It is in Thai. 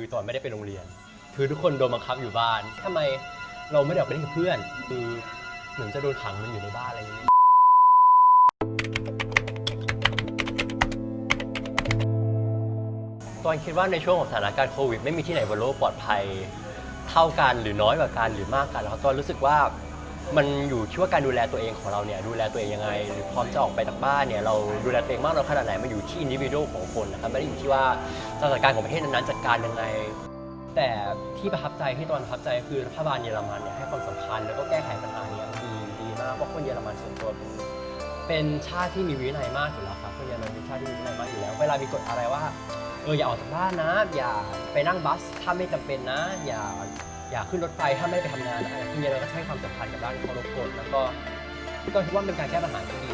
คือตอนไม่ได้ไปโรงเรียน คือทุกคนโดนบังคับอยู่บ้านทำไมเราไม่ได้ออกไปเล่นกับเพื่อน คือเหมือนจะโดนขังมันอยู่ในบ้านอะไรอย่างนี้ ตอนคิดว่าในช่วงของสถานการณ์โควิด ไม่มีที่ไหนบนโลกปลอดภัย เท่ากันหรือน้อยกว่ากันหรือมากกันแล้วก็รู้สึกว่า มันอยู่ที่ว่าการดูแลตัวเองของเราเนี่ยดูแลตัวเองยังไง หรือพร้อมจะออกไปจากบ้านเนี่ยเราดูแลตัวเองมากน้อยขนาดไหนมันอยู่ที่อินดิวิ a l ของคนนะครับไม่ได้อยู่ที่ว่าสถานการณ์ของประเทศนั้นๆจัดการยังไง แต่ที่ประทับใจที่ตอนประทับใจคือรัฐบาลเยอรมันเนี่ยให้ความสำคัญแล้วก็แก้ไขปัญหาเนี้ดีดีมากเพราะคนเยอรมันส่วนตัวเป็นเป็นชาติที่มีวินัยมากอยู่แล้วครับคนเยอรมันเป็นชาติที่มีวินัยมากอยู่แล้ว เวลามีกฎอะไรว่าเอออย่าออกจากบ้านนะ อย่าไปนั่งบัสถ้าไม่จำเป็นนะ อย่า อยากขึ้นรถไฟถ้าไม่ไปทำงานอะไรคนเยอราก็ใช้ความสัมพันธ์กับร้านเคารพกฎแล้วก็ก็คิดว่าเป็นการแก้ปัญหาที่ดี